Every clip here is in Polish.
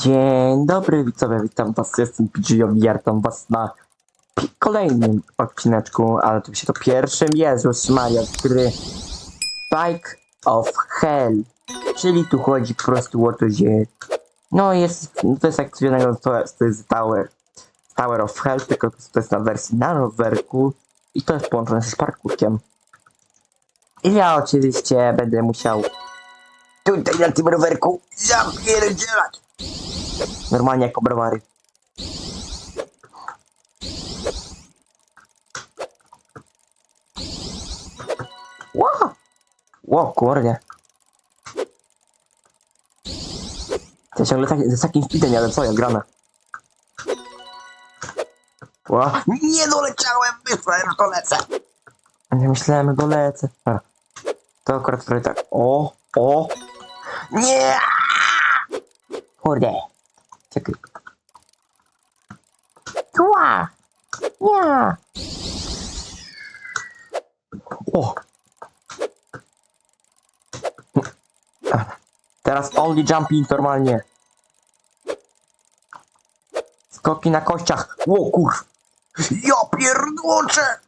Dzień dobry widzowie, witam was, jestem PGO, witam was na kolejnym odcineczku, ale to się to pierwszym, Jezus Maria, który Bike of Hell, czyli tu chodzi po prostu o to, że no jest, to jest jak coś innego, to to jest Tower, Tower of Hell, tylko to jest na wersji na rowerku i to jest połączone z parkurkiem. I ja oczywiście będę musiał tutaj na tym rowerku zapierdzielać. Normalnie jak po browary. Ło! Ło, kurde. Ja ciągle tak, z takim speedem jadę, co ja grane. Ło. Nie doleciałem, myślałem, że dolecę. Nie myślałem, że dolecę. A. To akurat trochę tak. O, o. Nie! Kurde. Czekaj. Tua! Nie! O! Teraz only jumping normalnie. Skoki na kościach. O kur... Ja pierdolę!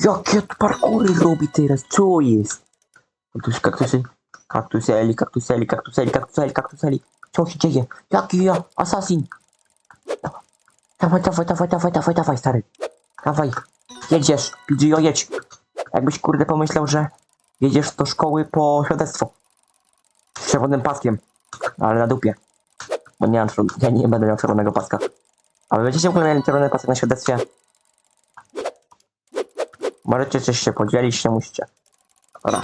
Jakie parkury robi teraz? Co jest? Kaktus, kaktusy, kaktuseli, kaktuseli, kaktuseli, kaktuseli, kaktuseli. Co się dzieje? Jaki ja? Assassin! Dawaj, dawaj, dawaj, dawaj, dawaj, dawaj, stary. Dawaj. Jedziesz, PGO, jedź. Jakbyś kurde pomyślał, że jedziesz do szkoły po świadectwo. Z czerwonym paskiem. Ale na dupie. Bo nie mam, ja nie będę miał czerwonego paska. Ale będziecie mieli czerwony pasek na świadectwie. Możecie coś się podzielić, nie musicie. Dobra.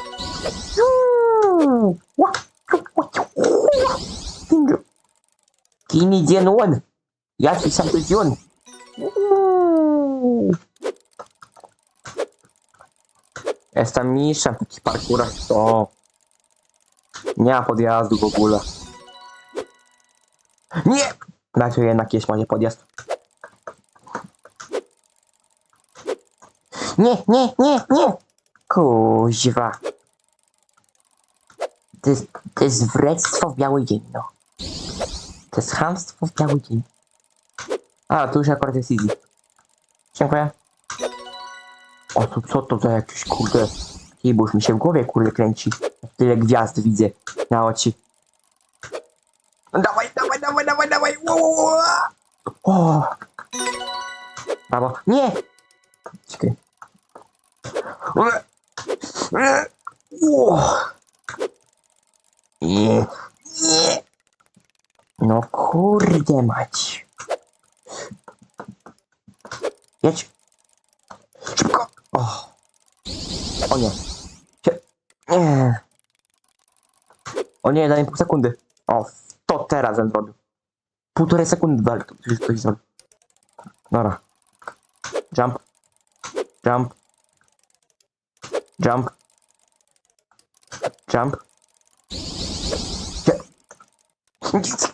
Wan. Jaki sam to Dion. Jestem mistrzem w takich parkurach, to nie ma podjazdu w ogóle. Nie! Dajcie jednak jest może podjazd. Nie, nie, nie, nie! Kuźwa. To jest, wrectwo w biały dzień, no. To jest chamstwo w biały dzień. A, tu już akurat jest easy. Dziękuję. O, to co to za jakiś kurde... Kibusz mi się w głowie kurde kręci. Tyle gwiazd widzę na oczy. Dawaj, dawaj, dawaj, dawaj, dawaj! Wo, wo, wo. O! Brawo. Nie! Czekaj. O! No kurde mać. Jedź. Szybko. O, o nie. Nie. O nie, daj mi pół sekundy. O, to teraz bym zrobił. Półtorej sekundy dalej to już coś zrobił. Dobra. Jump. Jump. Jump. Jump.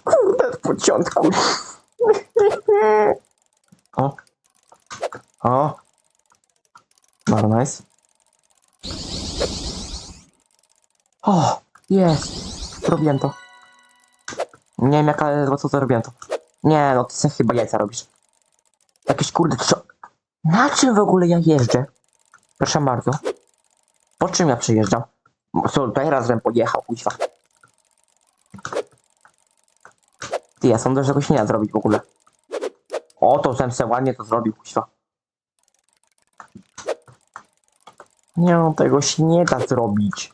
Kurde, w początku. O. O. Bardzo nice. O, jest. Zrobiłem to. Nie wiem jak, ale co zrobiłem to. Nie, no ty sobie chyba jajca robisz. Jakieś kurde, co? Na czym w ogóle ja jeżdżę? Proszę bardzo. Po czym ja przyjeżdżam? Co, tutaj razem podjechał, kuźwa. Ty, ja sądzę, że tego się nie da zrobić w ogóle. O, to ten se ładnie to zrobił, kuźwa. Nie, no, tego się nie da zrobić.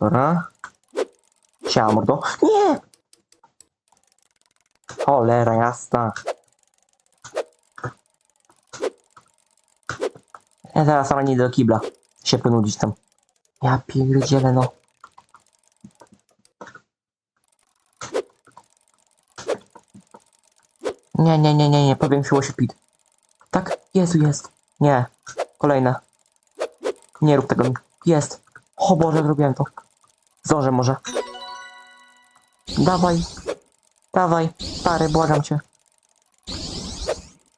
Dobra. Siema, mordo. Nie! Cholera jasna. Ja teraz sama nie do kibla. Się ponudzić tam. Ja pierdzielę no. Nie, nie, nie, nie, nie, powiększyło się pit. Tak, Jezu, jest. Nie. Kolejne. Nie rób tego. Jest. O Boże, zrobiłem to. Zdążę może. Dawaj. Dawaj, stary, błagam cię.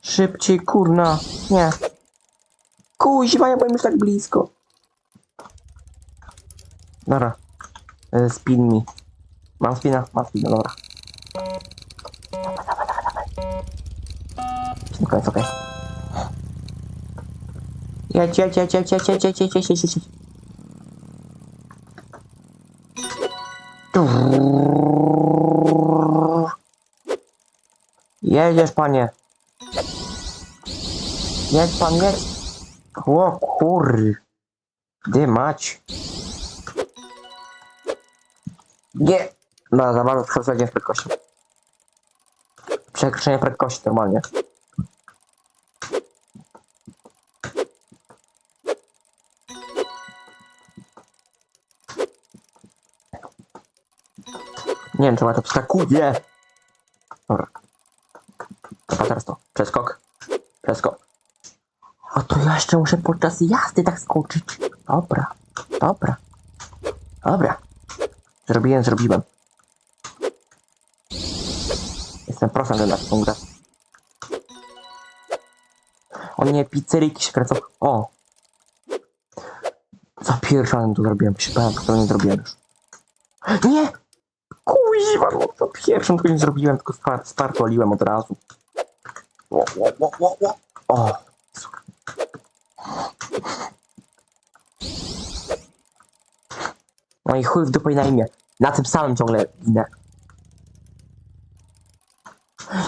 Szybciej, kurna. Nie. Kuźwa, ja byłem już tak blisko. Dobra. E, Spin me. Mam spina, mam spina, dobra. Dawaj, dawaj, dawaj, dawaj. Na koniec, okej. Jedź, jedź, jedź, jedź, jedź, jedź, jedź, jedź, jedź, jedź, jedź. Jedziesz, panie. Jedź pan, jedź. O kur... Gdy mać. Nie. No, za bardzo przekroczenie prędkości. Przekroczenie prędkości normalnie. Nie wiem, czemu ja to przeskakuję. Dobra. Dobra, teraz to. Przeskok. Przeskok. O, to ja jeszcze muszę podczas jazdy tak skoczyć. Dobra. Dobra. Dobra. Zrobiłem, zrobiłem. Jestem prosem na punktach. O nie, pizzeryjki się kręcą. O! Za pierwszy razem to zrobiłem. Przypałem, to nie zrobiłem już. Nie! Pierwszym to nie zrobiłem, tylko start, od razu. O, o, o, o, o. o. No i chuj w dupę na imię. Na tym samym ciągle ginę.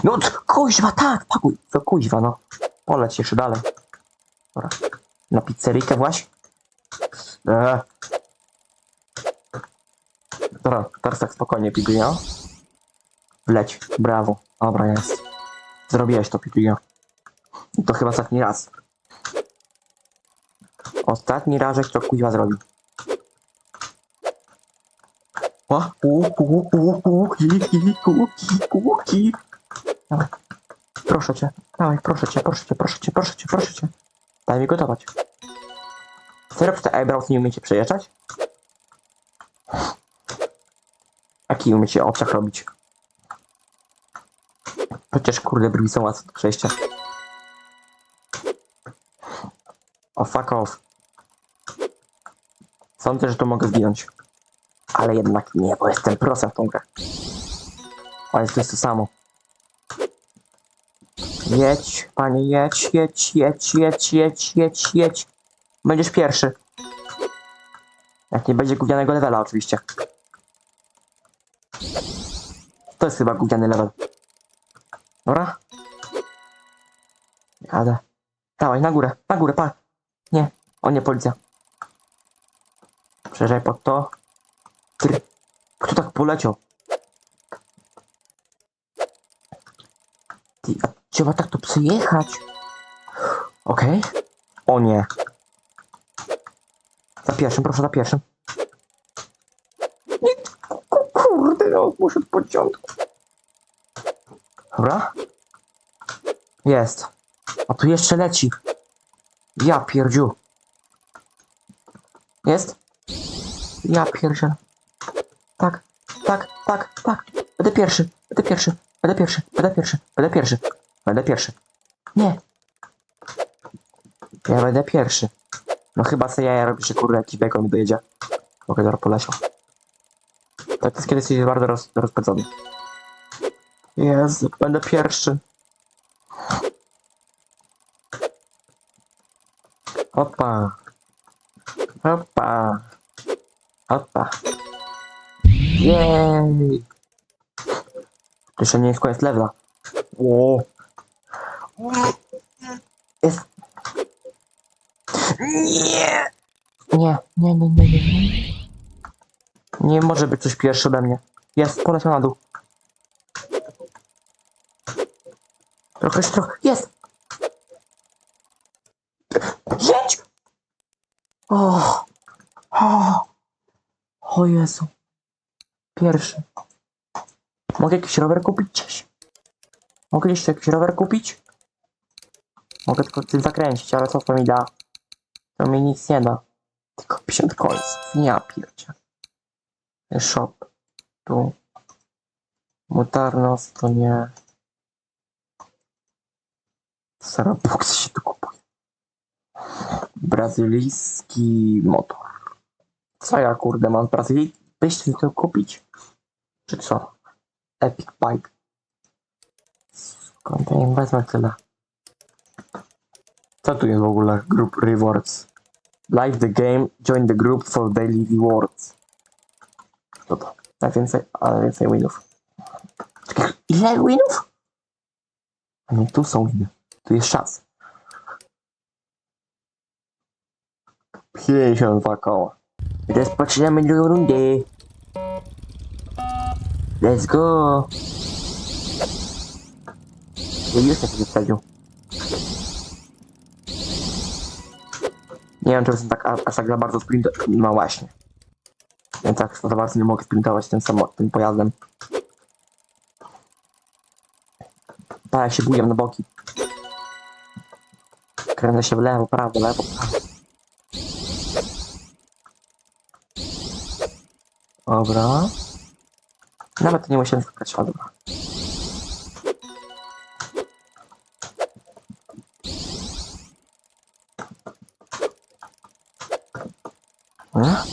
No kuźwa, tak, pakuj. To kuźwa, no. Poleć jeszcze dalej. Dobra. Na pizzeryjkę właśnie. Eee. Dobra, teraz tak spokojnie, Piguja. Wleć, brawo. Dobra, jest. Zrobiłeś to. I to chyba ostatni raz. Ostatni rażek to kuźwa zrobi. O. Proszę cię, dawaj, proszę cię, proszę cię, proszę cię, proszę cię, proszę cię. Daj mi gotować. Serio, te eyebrows nie umiecie przejeżdżać? Jaki umiecie oczach robić? Przecież kurde brwi są łatwe do przejścia. O fuck off. Sądzę, że to mogę zdjąć. Ale jednak nie, bo jestem prosem w tą grę. Ale to jest to samo. Jedź, panie, jedź, jedź, jedź, jedź, jedź, jedź, jedź. Będziesz pierwszy. Jak nie będzie gównianego levela, oczywiście. To jest chyba gówniany level. Dobra? Jadę. Dawaj, na górę, na górę, pa. Nie, o nie, policja. Przejeżdżaj pod to. Kto tak poleciał? Ty, a trzeba tak to przyjechać. Okej. O nie. Za pierwszym, proszę, za pierwszym. Nie, ku- kurde, no, muszę od początku. Dobra. Jest. A tu jeszcze leci. Ja pierdziu. Jest? Ja pierdziel. Tak, tak, tak, tak. Będę pierwszy, będę pierwszy, będę pierwszy, będę pierwszy, będę pierwszy, będę pierwszy. Nie. Ja będę pierwszy. No chyba co ja robię, że kurde jakiś bekon mi dojedzie. Mogę zaraz poleciał. To jest kiedyś bardzo roz, rozpędzony. Jezu, będę pierwszy. Opa. Opa. Opa. Jej. Jeszcze nie jest koniec levela. O. Jest. Nie. Nie, nie, nie, nie, nie, nie. Może być coś pierwszy ode mnie. Jest, poleciał na dół. Trochę trochę. Jest! Jedź! O! O! O Jezu. Pierwszy. Mogę jakiś rower kupić gdzieś? Mogę jeszcze jakiś rower kupić? Mogę tylko tym zakręcić, ale co to mi da? To mi nic nie da. Tylko 50 coins. Ja pierdzie. Shop. Tu. Motarnos to nie. Starbucks się tu kupuje. Brazylijski motor. Co ja kurde mam z Brazylii? Byście to kupić? Czy co? Epic Bike. Skąd ja im wezmę tyle? Co tu jest w ogóle? Group Rewards. Like the game, join the group for daily rewards. Co to? Najwięcej, ale więcej winów. Ile winów? A nie, tu są winy. Tu jest szans. 52 koła. Rozpoczynamy drugą rundę. Let's go. Ja już nie sobie wsadził. Nie wiem, czy jestem tak, aż tak za bardzo sprint... No właśnie. Więc tak za bardzo nie mogę sprintować tym samolotem, tym pojazdem. Pa, jak się bujem na boki. Kręcę się w lewo, prawo, lewo. Dobra. Nawet nie musiałem skakać, ale dobra. A?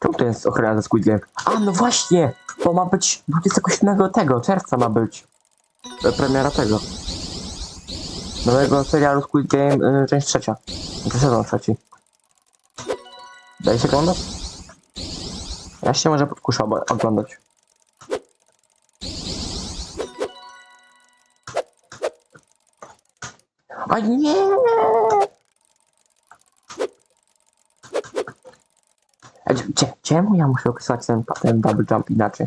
Czemu to jest ochrona ze Squid Game? A, no właśnie! To ma być 27 tego czerwca ma być. Premiera tego. Nowego serialu Squid Game, y, część trzecia. Znaczy sezon trzeci. Daj się oglądać? Ja się może podkuszę oglądać. A nie! Czemu ja muszę opisać ten, ten double jump inaczej?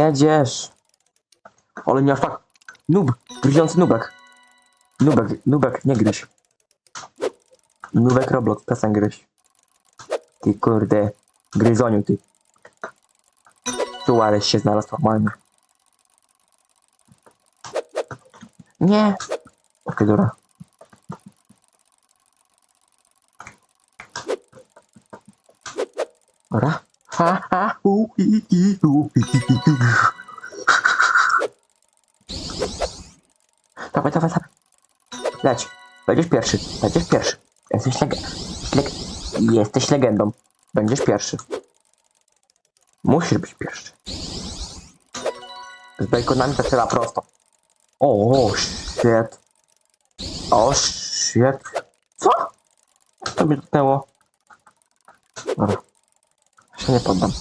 Jedziesz. Ale aż tak. Nub. Gryzący nubek. Nubek, nubek, nie gryź. Nubek Roblox, przestań gryź. Ty kurde. Gryzoniu ty. Tu się znalazł normalnie. Nie. Okej, dobra. Dobra. Ha, ha, u, i, i, u, i, i, i, i. Dawaj, dawaj, dawaj. Leć. Będziesz pierwszy. Będziesz pierwszy. Jesteś, leg leg jesteś legendą. Będziesz pierwszy. Musisz być pierwszy. Z baconami trzeba prosto. O, shit. O, shit. Co? Co mnie dotknęło? Dobra. Się nie poddam.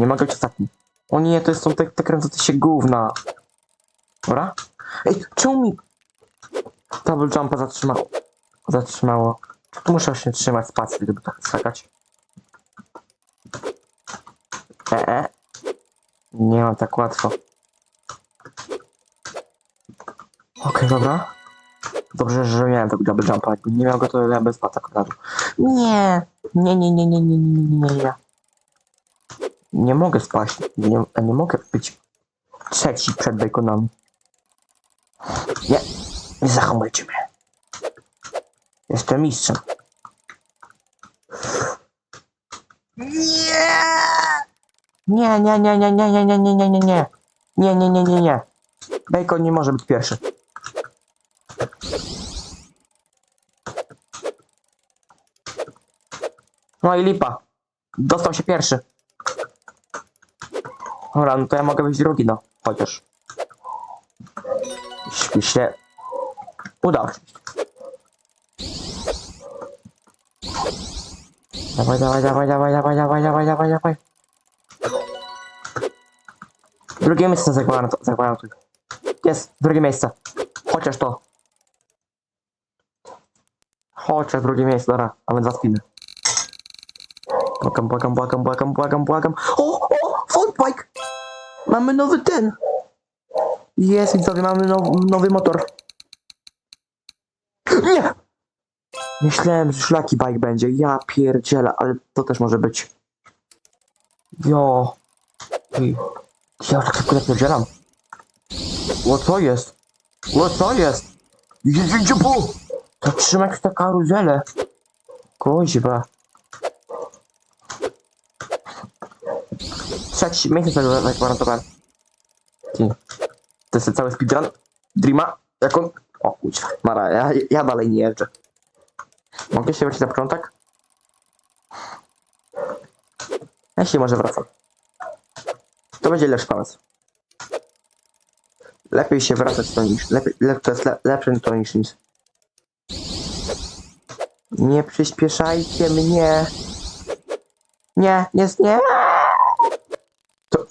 Nie mogę być ostatni. O nie, to są te, te kręcące się gówna. Dobra? Ej, czemu mi double jumpa zatrzymało? Zatrzymało. Muszę się trzymać spacji, żeby tak skakać. E, e. Nie mam tak łatwo. Okej, dobra. Dobrze, że miałem tego double jumpa. Jakby nie miał go, to ja na dół. Nie. Nie, nie, nie, nie, nie, nie, nie, nie, nie. Nie mogę spaść. Nie, nie mogę być trzeci przed baconami. Nie. Nie zahamujcie mnie. Jestem mistrzem. Nie! Nie, nie, nie, nie, nie, nie, nie, nie, nie, nie. Nie, nie, nie, nie, nie. Bacon nie może być pierwszy. No i lipa. Dostał się pierwszy. Dobra, no to ja mogę być drugi, no. Chociaż. Śpi się. Się. Dawaj, dawaj, dawaj, dawaj, dawaj, dawaj, dawaj, dawaj, dawaj. Drugie miejsce zagwarantuj. Jest, drugie miejsce. Chociaż to. Chociaż drugie miejsce, dobra, a my dwa spiny. Błagam, błagam, błagam, błagam, błagam, błagam. Mamy nowy ten. Jest, widzowie, mamy now, nowy motor. Nie! Myślałem, że szlaki bike będzie. Ja pierdzielę, ale to też może być. Jo. Ty. Ja tak szybko napierdzielam. O co jest? O co jest? Jedzie po! To trzymać tę karuzelę. Kuźba. Trzeci miejsce sobie zagwarantowałem. Ty. To jest cały speedrun. Dreama. Jak on... O kuźwa. Mara, ja, ja dalej nie jeżdżę. Mogę się wrócić na początek? Ja się może wracam. To będzie lepszy pomysł. Lepiej się wracać to niż. Lepiej, lep, to jest le, lepsze to niż nic. Nie przyspieszajcie mnie. Nie, nie, nie. To.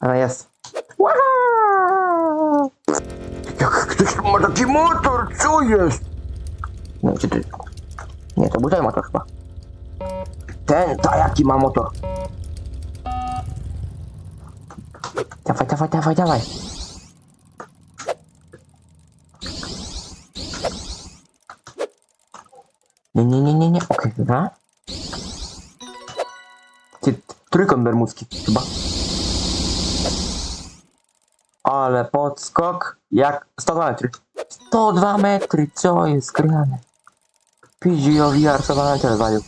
Ale jest. Wow! Jak ktoś ma taki motor, co jest? No, gdzie ty? Nie, to był ten motor chyba. Ten, ta jaki ma motor. Dawaj, dawaj, dawaj, dawaj. Nie, nie, nie, nie, nie. Okej, dobra. Ty, trójkąt bermudzki chyba. Ale podskok jak 102 metry. 102 metry, co jest grane? PGO VR 102 metry zajął.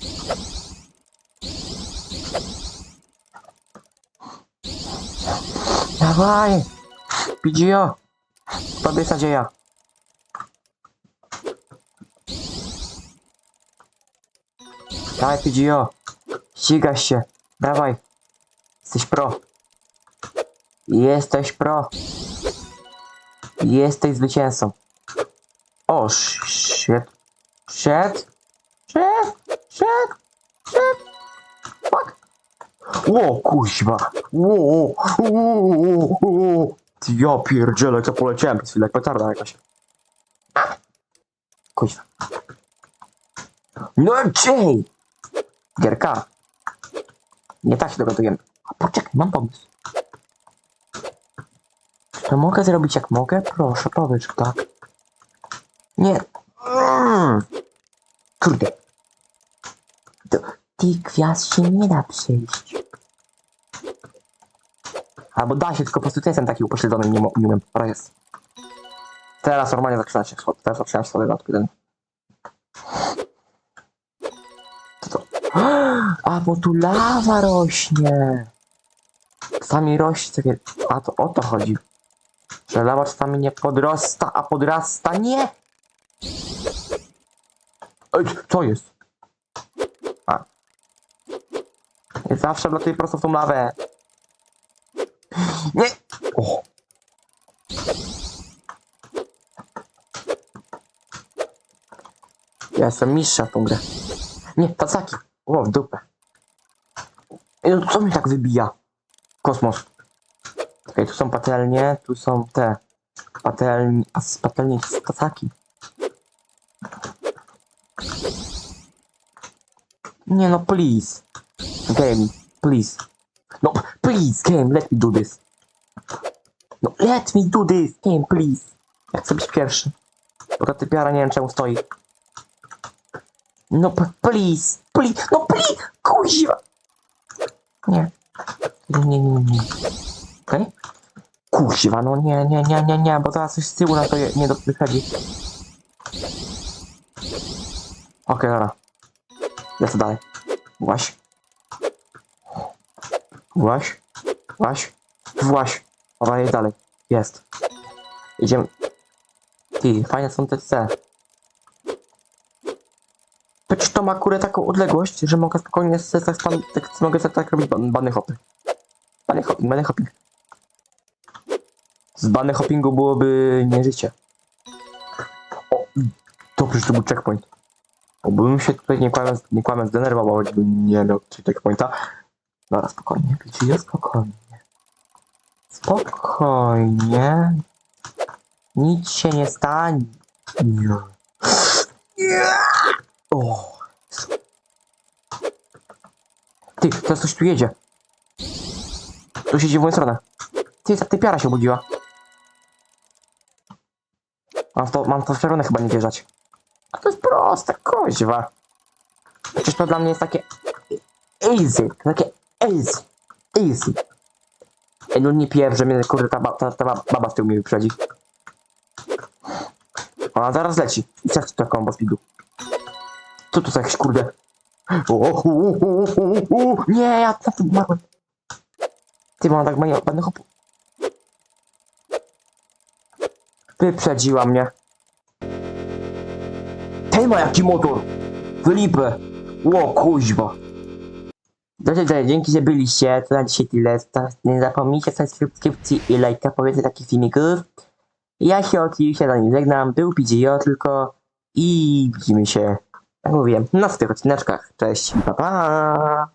Dawaj! PGO! Tobie jest nadzieja. Dawaj PGO! Ścigasz się! Dawaj! Jesteś pro! Jesteś pro! Jesteś zwycięzcą! O, shit! Shit! Shit! Shit! Shit! Fuck! Ło, kuźwa! Ło, ło, ło. Ty, Ja pierdzielę, co poleciałem przez chwilę, jak petarda jakaś. Kuźwa. No dzień! Gierka. Nie tak się dogadujemy. Poczekaj, mam pomysł. To mogę zrobić jak mogę? Proszę, powiedz, tak. Nie. Mm. Kurde. Do tych gwiazd się nie da przejść. Albo da się, tylko po prostu ten jestem taki upośledzony, nie, nie umiem. Teraz jest. Teraz normalnie zaczyna się. Teraz zaczynam sobie dodatku jeden. Co to? A, bo tu lawa rośnie. Czasami rośnie. A, to o to chodzi. Że lawa czasami nie podrosta, a podrasta nie. Ej, co jest? A. Nie zawsze latuje prosto w tą lawę. Nie! O! Ja jestem mistrzem w tą grę. Nie, Tacaki! O, w dupę. No co mnie tak wybija? Kosmos. Okej, tu są patelnie, tu są te patelni, a z patelni jest Tacaki. Nie no, please. Game, please. No, please, game, let me do this. No, let me do this, game, please. Ja chcę być pierwszy. Tylko ty piara nie wiem czemu stoi. No, please, please, no please, kuźwa. Nie. Nie, nie, nie, nie. Okej? Kuźwa, no nie, nie, nie, nie, nie, bo zaraz coś z tyłu na to nie do- wychodzi. Okej, dobra. Lecę dalej. Właś. Właś. Właś. Właś. Dobra, jest dalej. Jest. Idziemy. Ty, fajne są te C. Czy to ma kurę taką odległość, że mogę spokojnie tak, tak, mogę tak, tak robić ban, bany hopy. Bany hopping, bany hopping. Z bany hoppingu byłoby nie życie. O, dobrze, że to był checkpoint. Bo bym się tutaj nie kłamiąc, nie kłamiąc zdenerwował, gdybym nie miał checkpointa. Dobra, spokojnie, Picio, spokojnie. Spokojnie. Nic się nie stanie. Nie. O. Ty, teraz coś tu jedzie. Tu się idzie w moją stronę. Ty, ta typiara się obudziła. Mam w to, mam to czerwone chyba nie wierzać. A to jest proste, koźwa. Przecież to dla mnie jest takie easy, takie easy, easy. Ej, no nie pierw, że mnie kurde ta, ba- ta, ta ba- baba z tyłu mnie wyprzedzi. O, A, zaraz leci. I co to combo speedu? Co to za jakiś kurde? O, u, u, u. Nie, ja na tym umarłem. Ty, mam tak mają ładnych hopu. Wyprzedziła mnie. Tej ma jaki motor! Felipe! Ło, kuźwa! Dobrze, dobrze, dzięki, że byliście. To na dzisiaj tyle. Nie zapomnijcie subskrypcji i lajka po więcej takich filmików. Ja się oczywiście za nim żegnam. Był PGO tylko. I widzimy się, jak mówiłem, na tych odcineczkach. Cześć, pa pa!